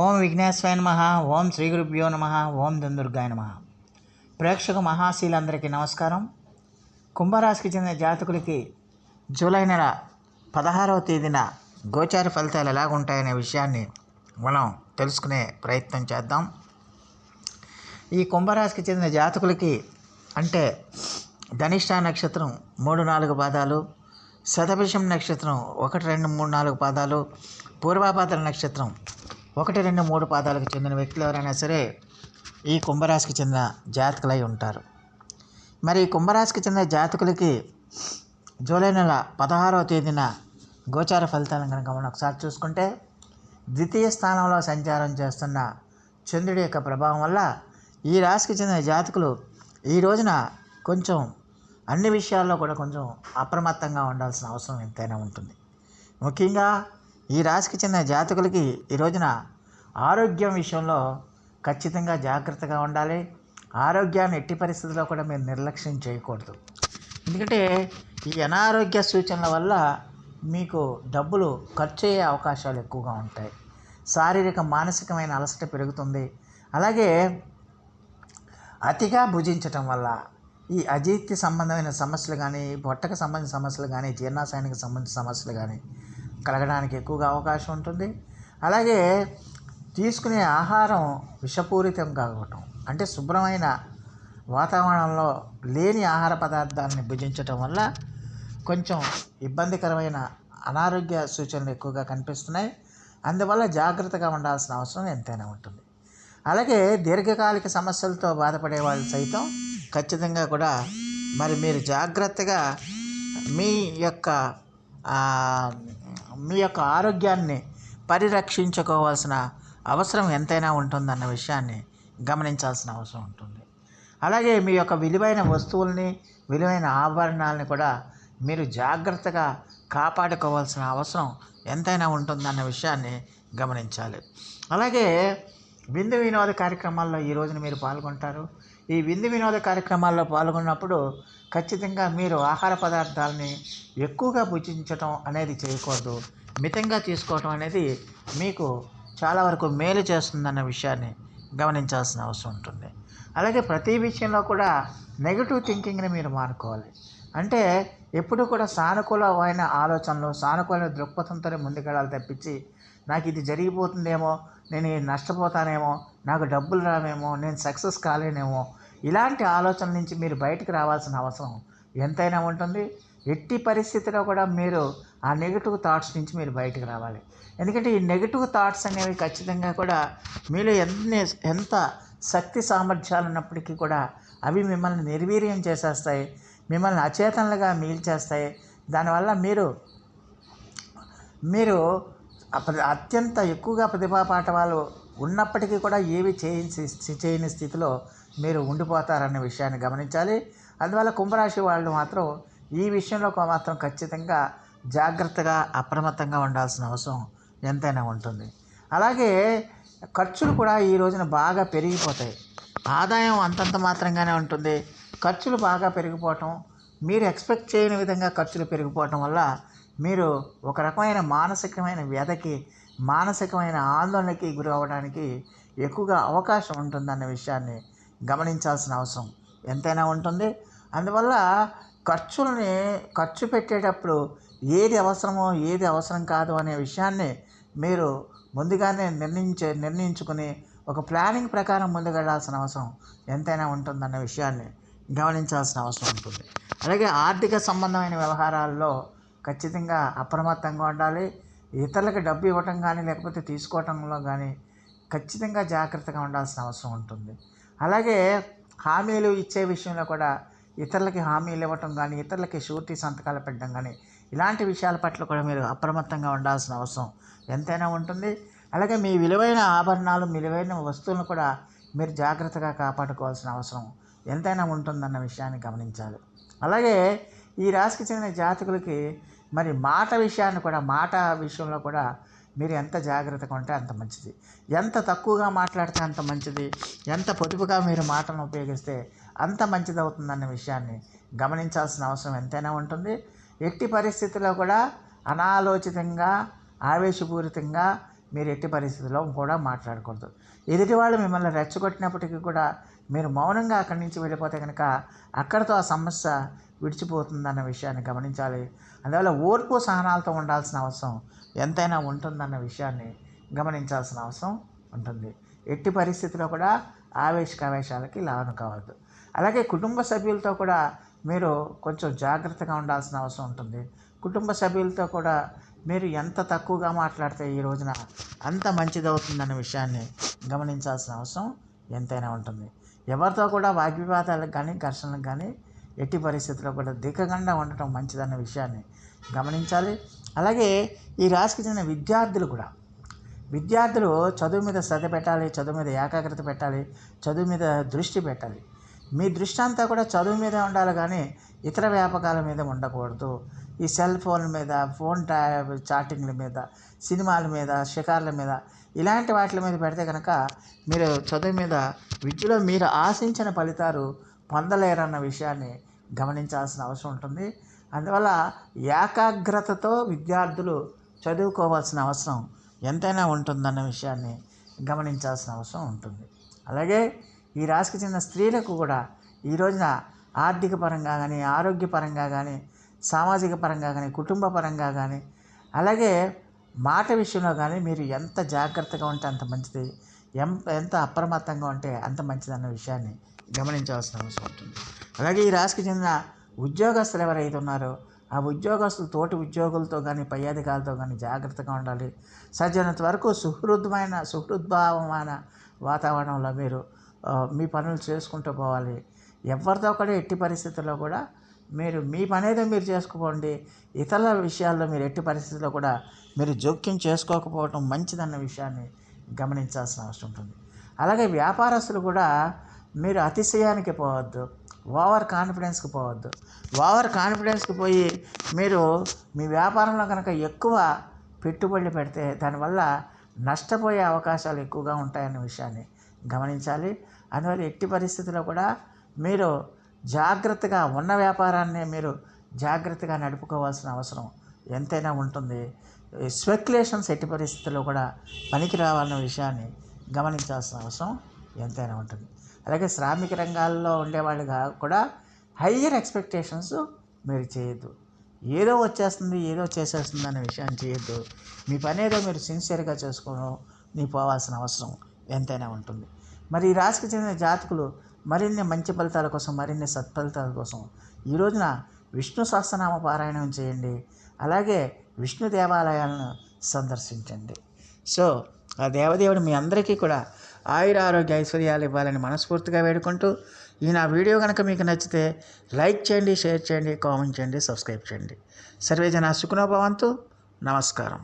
ఓం విఘ్నేశ్వరాయ నమ ఓం శ్రీ గురుభ్యో నమ ఓం దుందుర్గాయ నమ. ప్రేక్షక మహాశీలందరికీ నమస్కారం. కుంభరాశికి చెందిన జాతకులకి జూలై నెల పదహారవ తేదీన గోచార ఫలితాలు ఎలాగుంటాయనే విషయాన్ని మనం తెలుసుకునే ప్రయత్నం చేద్దాం. ఈ కుంభరాశికి చెందిన జాతకులకి అంటే ధనిష్ట నక్షత్రం మూడు నాలుగు పాదాలు శతభిషం నక్షత్రం ఒకటి రెండు మూడు నాలుగు పాదాలు పూర్వాపాత్ర నక్షత్రం ఒకటి రెండు మూడు పాదాలకు చెందిన వ్యక్తులు ఎవరైనా సరే ఈ కుంభరాశికి చెందిన జాతకులై ఉంటారు. మరి ఈ కుంభరాశికి చెందిన జాతకులకి జూలై నెల పదహారవ తేదీన గోచార ఫలితాలను కనుక మనం ఒకసారి చూసుకుంటే ద్వితీయ స్థానంలో సంచారం చేస్తున్న చంద్రుడి యొక్క ప్రభావం వల్ల ఈ రాశికి చెందిన జాతకులు ఈ రోజున కొంచెం అన్ని విషయాల్లో కూడా కొంచెం అప్రమత్తంగా ఉండాల్సిన అవసరం ఎంతైనా ఉంటుంది. ముఖ్యంగా ఈ రాశికి చెందిన జాతకులకి ఈ రోజున ఆరోగ్యం విషయంలో ఖచ్చితంగా జాగ్రత్తగా ఉండాలి. ఆరోగ్యాన్ని ఎట్టి పరిస్థితుల్లో కూడా మీరు నిర్లక్ష్యం చేయకూడదు. ఎందుకంటే ఈ అనారోగ్య సూచనల వల్ల మీకు డబ్బులు ఖర్చు అయ్యే అవకాశాలు ఎక్కువగా ఉంటాయి. శారీరక మానసికమైన అలసట పెరుగుతుంది. అలాగే అతిగా భుజించటం వల్ల ఈ అజీర్తి సంబంధమైన సమస్యలు కానీ పొట్టకు సంబంధించిన సమస్యలు కానీ జీర్ణాశయానికి సంబంధించిన సమస్యలు కానీ కలగడానికి ఎక్కువగా అవకాశం ఉంటుంది. అలాగే తీసుకునే ఆహారం విషపూరితం కావటం అంటే శుభ్రమైన వాతావరణంలో లేని ఆహార పదార్థాలని భుజించటం వల్ల కొంచెం ఇబ్బందికరమైన అనారోగ్య సూచనలు ఎక్కువగా కనిపిస్తున్నాయి. అందువల్ల జాగ్రత్తగా ఉండాల్సిన అవసరం ఎంతైనా ఉంటుంది. అలాగే దీర్ఘకాలిక సమస్యలతో బాధపడే వాళ్ళు సైతం ఖచ్చితంగా కూడా మరి మీరు జాగ్రత్తగా మీ యొక్క మీ యొక్క ఆరోగ్యాన్ని పరిరక్షించుకోవాల్సిన అవసరం ఎంతైనా ఉంటుందన్న విషయాన్ని గమనించాల్సిన అవసరం ఉంటుంది. అలాగే మీ యొక్క విలువైన వస్తువుల్ని విలువైన ఆభరణాలని కూడా మీరు జాగ్రత్తగా కాపాడుకోవాల్సిన అవసరం ఎంతైనా ఉంటుందన్న విషయాన్ని గమనించాలి. అలాగే విందు వినోద కార్యక్రమాల్లో ఈ రోజున మీరు పాల్గొంటారు. ఈ విందు వినోద కార్యక్రమాల్లో పాల్గొన్నప్పుడు ఖచ్చితంగా మీరు ఆహార పదార్థాలని ఎక్కువగా భుజించటం అనేది చేయకూడదు. మితంగా తీసుకోవటం అనేది మీకు చాలా వరకు మేలు చేస్తుందన్న విషయాన్ని గమనించాల్సిన అవసరం ఉంటుంది. అలాగే ప్రతి విషయంలో కూడా నెగిటివ్ థింకింగ్ని మీరు మానుకోవాలి. అంటే ఎప్పుడు కూడా సానుకూలమైన ఆలోచనలు సానుకూలమైన దృక్పథంతోనే ముందుకెళ్ళాలి తప్పించి నాకు ఇది జరిగిపోతుందేమో నేను నష్టపోతానేమో నాకు డబ్బులు రావేమో నేను సక్సెస్ కాలేనేమో ఇలాంటి ఆలోచన నుంచి మీరు బయటకు రావాల్సిన అవసరం ఎంతైనా ఉంటుంది. ఎట్టి పరిస్థితిలో కూడా మీరు ఆ నెగిటివ్ థాట్స్ నుంచి మీరు బయటకు రావాలి. ఎందుకంటే ఈ నెగిటివ్ థాట్స్ అనేవి ఖచ్చితంగా కూడా మీలో ఎన్ని ఎంత శక్తి సామర్థ్యాలు ఉన్నప్పటికీ కూడా అవి మిమ్మల్ని నిర్వీర్యం చేసేస్తాయి మిమ్మల్ని అచేతనలుగా మీల్చేస్తాయి. దానివల్ల మీరు మీరు అత్యంత ఎక్కువగా ప్రతిభా పాఠవాలు ఉన్నప్పటికీ కూడా ఏవి చేయని చేయని స్థితిలో మీరు ఉండిపోతారన్న విషయాన్ని గమనించాలి. అందువల్ల కుంభరాశి వాళ్ళు మాత్రం ఈ విషయంలో మాత్రం ఖచ్చితంగా జాగ్రత్తగా అప్రమత్తంగా ఉండాల్సిన అవసరం ఎంతైనా ఉంటుంది. అలాగే ఖర్చులు కూడా ఈ రోజున బాగా పెరిగిపోతాయి. ఆదాయం అంతంత మాత్రంగానే ఉంటుంది. ఖర్చులు బాగా పెరిగిపోవటం మీరు ఎక్స్పెక్ట్ చేయని విధంగా ఖర్చులు పెరిగిపోవటం వల్ల మీరు ఒక రకమైన మానసికమైన వ్యధకి మానసికమైన ఆందోళనకి గురి అవ్వడానికి ఎక్కువగా అవకాశం ఉంటుందన్న విషయాన్ని గమనించాల్సిన అవసరం ఎంతైనా ఉంటుంది. అందువల్ల ఖర్చుల్ని ఖర్చు పెట్టేటప్పుడు ఏది అవసరమో ఏది అవసరం కాదు అనే విషయాన్ని మీరు ముందుగానే నిర్ణయించే నిర్ణయించుకుని ఒక ప్లానింగ్ ప్రకారం ముందుకెళ్ళాల్సిన అవసరం ఎంతైనా ఉంటుందన్న విషయాన్ని గమనించాల్సిన అవసరం ఉంటుంది. అలాగే ఆర్థిక సంబంధమైన వ్యవహారాల్లో ఖచ్చితంగా అప్రమత్తంగా ఉండాలి. ఇతరులకు డబ్బు ఇవ్వటం కానీ లేకపోతే తీసుకోవటంలో కానీ ఖచ్చితంగా జాగ్రత్తగా ఉండాల్సిన అవసరం ఉంటుంది. అలాగే హామీలు ఇచ్చే విషయంలో కూడా ఇతరులకి హామీలు ఇవ్వటం కానీ ఇతరులకి షూరిటీ సంతకాలు పెట్టడం కానీ ఇలాంటి విషయాల పట్ల కూడా మీరు అప్రమత్తంగా ఉండాల్సిన అవసరం ఎంతైనా ఉంటుంది. అలాగే మీ విలువైన ఆభరణాలు మీ విలువైన వస్తువులను కూడా మీరు జాగ్రత్తగా కాపాడుకోవాల్సిన అవసరం ఎంతైనా ఉంటుందన్న విషయాన్ని గమనించాలి. అలాగే ఈ రాశికి చెందిన జాతకులకి మరి మాట విషయాన్ని కూడా మాట విషయంలో కూడా మీరు ఎంత జాగ్రత్తగా ఉంటే అంత మంచిది. ఎంత తక్కువగా మాట్లాడితే అంత మంచిది. ఎంత పొదుపుగా మీరు మాటలను ఉపయోగిస్తే అంత మంచిది అవుతుందన్న విషయాన్ని గమనించాల్సిన అవసరం ఎంతైనా ఉంటుంది. ఎట్టి పరిస్థితుల్లో కూడా అనాలోచితంగా ఆవేశపూరితంగా మీరు ఎట్టి పరిస్థితుల్లో కూడా మాట్లాడకూడదు. ఎదుటి వాళ్ళు మిమ్మల్ని రెచ్చగొట్టినప్పటికీ కూడా మీరు మౌనంగా అక్కడి నుంచి వెళ్ళిపోతే కనుక అక్కడితో ఆ సమస్య విడిచిపోతుందన్న విషయాన్ని గమనించాలి. అందువల్ల ఓర్పు సహనాలతో ఉండాల్సిన అవసరం ఎంతైనా ఉంటుందన్న విషయాన్ని గమనించాల్సిన అవసరం ఉంటుంది. ఎట్టి పరిస్థితిలో కూడా ఆవేశకావేశాలకి లాను కావద్దు. అలాగే కుటుంబ సభ్యులతో కూడా మీరు కొంచెం జాగ్రత్తగా ఉండాల్సిన అవసరం ఉంటుంది. కుటుంబ సభ్యులతో కూడా మీరు ఎంత తక్కువగా మాట్లాడితే ఈ రోజున అంత మంచిదవుతుందన్న విషయాన్ని గమనించాల్సిన అవసరం ఎంతైనా ఉంటుంది. ఎవరితో కూడా వాగ్వివాదాలకు కానీ ఘర్షణలకు కానీ ఎట్టి పరిస్థితుల్లో కూడా దిగకుండా ఉండటం మంచిదన్న విషయాన్ని గమనించాలి. అలాగే ఈ రాశికి చెందిన విద్యార్థులు కూడా విద్యార్థులు చదువు మీద శ్రద్ధ పెట్టాలి చదువు మీద ఏకాగ్రత పెట్టాలి చదువు మీద దృష్టి పెట్టాలి. మీ దృష్టి అంతా కూడా చదువు మీద ఉండాలి కానీ ఇతర వ్యాపకాల మీద ఉండకూడదు. ఈ సెల్ ఫోన్ మీద ఫోన్ టా చాటింగ్ల మీద సినిమాల మీద షికార్ల మీద ఇలాంటి వాటి మీద పెడితే కనుక మీరు చదువు మీద విద్యలో మీరు ఆశించిన ఫలితాలు పొందలేరన్న విషయాన్ని గమనించాల్సిన అవసరం ఉంటుంది. అందువల్ల ఏకాగ్రతతో విద్యార్థులు చదువుకోవాల్సిన అవసరం ఎంతైనా ఉంటుందన్న విషయాన్ని గమనించాల్సిన అవసరం ఉంటుంది. అలాగే ఈ రాశికి చెందిన స్త్రీలకు కూడా ఈ రోజున ఆర్థిక పరంగా కానీ ఆరోగ్యపరంగా కానీ సామాజిక పరంగా కానీ కుటుంబ పరంగా కానీ అలాగే మాట విషయంలో కానీ మీరు ఎంత జాగ్రత్తగా ఉంటే అంత మంచిది ఎంత ఎంత అప్రమత్తంగా ఉంటే అంత మంచిది అన్న విషయాన్ని గమనించవలసిన అవసరం ఉంటుంది. అలాగే ఈ రాశికి చెందిన ఉద్యోగస్తులు ఎవరైతే ఉన్నారో ఆ ఉద్యోగస్తులు తోటి ఉద్యోగులతో కానీ పై అధికారులతో కానీ జాగ్రత్తగా ఉండాలి. సజ్జనంత వరకు సుహృదమైన సుహృద్భావమైన వాతావరణంలో మీరు మీ పనులు చేసుకుంటూ పోవాలి. ఎవరితో కూడా ఎట్టి పరిస్థితుల్లో కూడా మీరు మీ పని ఏదో మీరు చేసుకోండి. ఇతరుల విషయాల్లో మీరు ఎట్టి పరిస్థితుల్లో కూడా మీరు జోక్యం చేసుకోకపోవటం మంచిదన్న విషయాన్ని గమనించాల్సిన అవసరం ఉంటుంది. అలాగే వ్యాపారస్తులు కూడా మీరు అతిశయానికి పోవద్దు. ఓవర్ కాన్ఫిడెన్స్కి పోవద్దు. ఓవర్ కాన్ఫిడెన్స్కి పోయి మీరు మీ వ్యాపారంలో కనుక ఎక్కువ పెట్టుబడులు పెడితే దానివల్ల నష్టపోయే అవకాశాలు ఎక్కువగా ఉంటాయన్న విషయాన్ని గమనించాలి. అందువల్ల ఎట్టి పరిస్థితుల్లో కూడా మీరు జాగ్రత్తగా ఉన్న వ్యాపారాన్నే మీరు జాగ్రత్తగా నడుపుకోవాల్సిన అవసరం ఎంతైనా ఉంటుంది. స్పెక్యులేషన్స్ ఎట్టి పరిస్థితుల్లో కూడా పనికి రావాలన్న విషయాన్ని గమనించాల్సిన అవసరం ఎంతైనా ఉంటుంది. అలాగే శ్రామిక రంగాల్లో ఉండేవాళ్ళుగా కూడా హయ్యర్ ఎక్స్పెక్టేషన్స్ మీరు చేయొద్దు. ఏదో వచ్చేస్తుంది ఏదో చేసేస్తుంది అనే విషయాన్ని చేయొద్దు. మీ పని ఏదో మీరు సిన్సియర్గా చేసుకోవడం నీ పోవాల్సిన అవసరం. ఎంతైనా ఉంటుంది. మరి ఈ రాశికి చెందిన జాతకులు మరిన్ని మంచి ఫలితాల కోసం మరిన్ని సత్ఫలితాల కోసం ఈ రోజున విష్ణు సహస్రనామ పారాయణం చేయండి. అలాగే విష్ణు దేవాలయాలను సందర్శించండి. సో ఆ దేవదేవుడు మీ అందరికీ కూడా ఆయుర ఆరోగ్య ఐశ్వర్యాలు ఇవ్వాలని మనస్ఫూర్తిగా వేడుకుంటూ ఈ నా వీడియో కనుక మీకు నచ్చితే లైక్ చేయండి షేర్ చేయండి కామెంట్ చేయండి సబ్స్క్రైబ్ చేయండి. సర్వే జన సుఖనోభవంతు నమస్కారం.